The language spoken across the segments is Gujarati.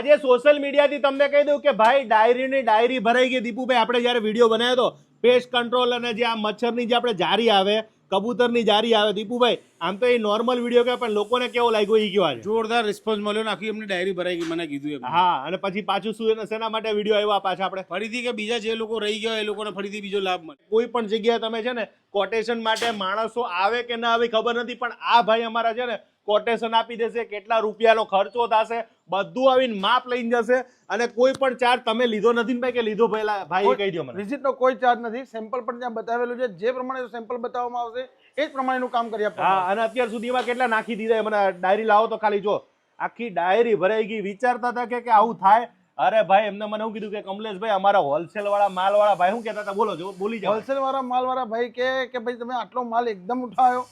આજે સોશિયલ મીડિયાથી તમને કહી દઉં કે ભાઈ ડાયરીની ડાયરી ભરાઈ ગઈ. દીપુભાઈ આપણે જ્યારે વીડિયો બનાવ્યો હતો પેસ્ટ કંટ્રોલ અને જે આ મચ્છરની જે આપણે જારી આવે કબૂતરની જારી આવે દીપુભાઈ આમ તો એ નોર્મલ વીડિયો કે પણ લોકોને કેવો લાગ્યો એ કયો જોરદાર રિસ્પોન્સ મળ્યો ને આખી એમની ડાયરી ભરાઈ ગઈ મને કીધું હા અને પછી પાછું શું એને શેના માટે વીડિયો આવ્યો પાછા આપણે? ફરીથી કે બીજા જે લોકો રહી ગયા એ લોકોને ફરીથી બીજો લાભ મળે કોઈ પણ જગ્યાએ તમે છે ને કોટેશન માટે માણસો આવે કે ના આવે ખબર નથી પણ આ ભાઈ અમારા છે ને કોટેશન આપી દેશે કેટલા રૂપિયાનો ખર્ચો થશે બધું આવીને માપ લઈને જશે અને કોઈ પણ ચાર્જ તમે લીધો નથી ને ભાઈ કે લીધો ભાઈ ભાઈ કહી દો મને. વિઝિટનો કોઈ ચાર્જ નથી. સેમ્પલ પણ ત્યાં બતાવેલું છે. જે પ્રમાણે સેમ્પલ બતાવવામાં આવશે એ જ પ્રમાણેનું કામ કરી હા અને અત્યાર સુધીમાં કેટલા નાખી દીધા એ મને ડાયરી લાવો તો ખાલી જો. આખી ડાયરી ભરાઈ ગઈ. વિચારતા હતા કે કે આવું થાય? અરે ભાઈ એમને મને શું કીધું કે કમલેશભાઈ અમારા હોલસેલ વાળા માલ વાળા ભાઈ શું કહેતા હતા? બોલો જો બોલી જાઓ. હોલસેલ વાળા માલ વાળા ભાઈ કે કે ભાઈ તમે આટલો માલ એકદમ ઉઠાવ્યો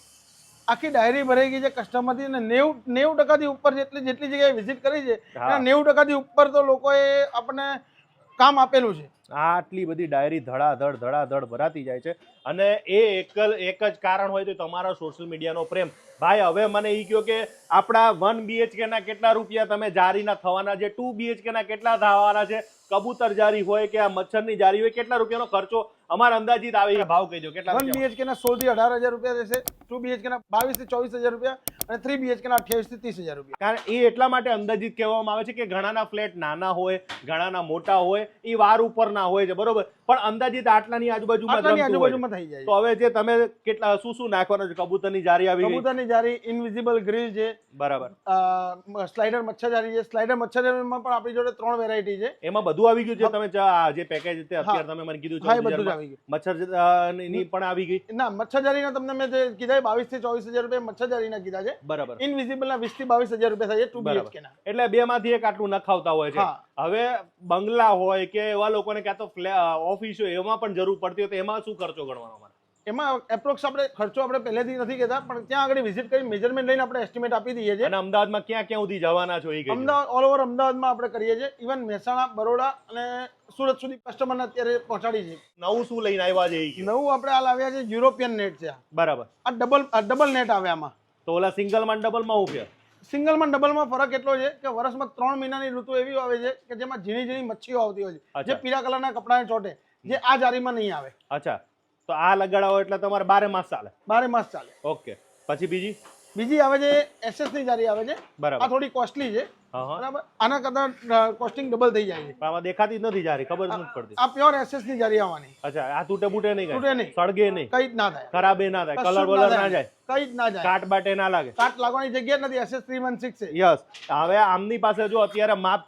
આખી ડાયરી ભરાઈ ગઈ છે કસ્ટમરથી અને નેવું નેવું ટકાથી ઉપર જેટલી જેટલી જગ્યાએ વિઝિટ કરી છે. નેવું ટકાથી ઉપર તો લોકોએ આપણને કામ આપેલું છે આટલી બધી ડાયરી ધડાધડ ધડાધડ ભરાતી જાય છે. અને એ એક એક જ કારણ હોય તો તમારો સોશિયલ મીડિયાનો પ્રેમ. ભાઈ હવે મને એ કહ્યો કે આપણા વન બીએચકેના કેટલા રૂપિયા તમે જારીના થવાના છે? ટુ બીએચકેના કેટલા થવાના છે? કબૂતર જારી હોય કે આ મચ્છરની જારી હોય કેટલા રૂપિયાનો ખર્ચો? અમારા અંદાજિત આવે એ ભાવ કહીજો કેટલા વન બીએચકેના બીએચકે ના સોળથી અઢાર હજાર રૂપિયા રહેશે ટુ બીએચકેના બાવીસથી બાવીસથી ચોવીસ હજાર રૂપિયા અને થ્રી બીએચકેના અઠ્યાવીસથી ત્રીસ હજાર રૂપિયા. કારણ એ એટલા માટે અંદાજિત કહેવામાં આવે છે કે ઘણાના ફ્લેટ નાના હોય ઘણાના મોટા હોય એ વાર ઉપર ના હોય છે બરોબર? પણ અંદાજિત આટલાની આજુબાજુમાં થઈ જાય તો હવે જે તમે કેટલા શું શું નાખવાનું છે? કબૂતરની જારી આવી કબૂતરની જારી ઇનવિઝિબલ ગ્રીલ છે બરાબર. સ્લાઇડર મચ્છરજારી છે સ્લાઇડર મચ્છરજારીમાં પણ આપણી જોડે ત્રણ વેરાયટી છે. એમાં બધું આવી ગયું છે? તમે જે પેકેજ છે અત્યારે તમે મને કીધું છે બધું આવી ગયું. મચ્છરની પણ આવી ગઈ? ના મચ્છરજારીના તમને મેં જે કીધા બાવીસથી ચોવીસ હજાર રૂપિયા મચ્છરજારીના કીધા છે. બરાબર. ઇનવિઝિબલ ના વીસથી બાવીસ હજાર રૂપિયા થાય છે ટુ બીએચકે એટલે બે માંથી એક આટલું નખાવતા હોય છે. હવે બંગલા હોય કે એવા લોકોને ક્યાં તો ઓફિસ હોય એમાં પણ જરૂર પડતી હોય તો એમાં શું ખર્ચો ગણવાનો અમારે? એમાં એપ્રોક્સ આપણે ખર્ચો આપણે પહેલેથી નથી કહેતા પણ ત્યાં આગળ વિઝિટ કરી મેજરમેન્ટ લઈને આપણે એસ્ટિમેટ આપી દઈએ છીએ. અને અમદાવાદમાં ક્યાં ક્યાં સુધી જવાના છો એ. અમદાવાદ ઓલ ઓવર અમદાવાદમાં આપણે કરીએ છીએ. ઇવન મહેસાણા બરોડા અને સુરત સુધી કસ્ટમરને અત્યારે પહોંચાડી છે. નવું શું લઈને આવ્યા છે નવું આપણે હાલ આવ્યા છે યુરોપિયન નેટ છે બરાબર. આ ડબલ આ ડબલ નેટ આવ્યા આમાં. તો ઓલા સિંગલમાં ડબલમાં ફેર સિંગલમાં ડબલમાં ફરક એટલો છે કે વર્ષમાં ત્રણ મહિનાની ઋતુ એવી આવે છે કે જેમાં ઝીણી ઝીણી મચ્છીઓ આવતી હોય છે જે પીળા કલરના કપડાને ચોટે જે આ જારીમાં નહીં આવે. અચ્છા. તો આ લગાડાવો એટલે તમારે બારે માસ ચાલે. બારે માસ ચાલે. ઓકે. પછી બીજી? બીજી આવે છે એસએસની જારી આવે છે. આ થોડી કોસ્ટલી છે. બરાબર. આના કરતા કોસ્ટિંગ ડબલ થઈ જાય છે. પણ આમાં દેખાતી નથી જારી ખબર નથી પડતી. આ પ્યોર એસએસની જારી આવવાની. અચ્છા આ તૂટે બૂટે નહીં તૂટે નહીં. સળગે નહીં? કઈ જ ના થાય. ખરાબે ના થાય. કલર વલર ના જાય. કઈ જ ના જાય. કાટ બાટે ના લાગે. કાટ લાગવાની જગ્યા નથી. એસએસ થ્રી વન સિક્સ છે. યસ હવે આમની પાસે જો અત્યારે માપ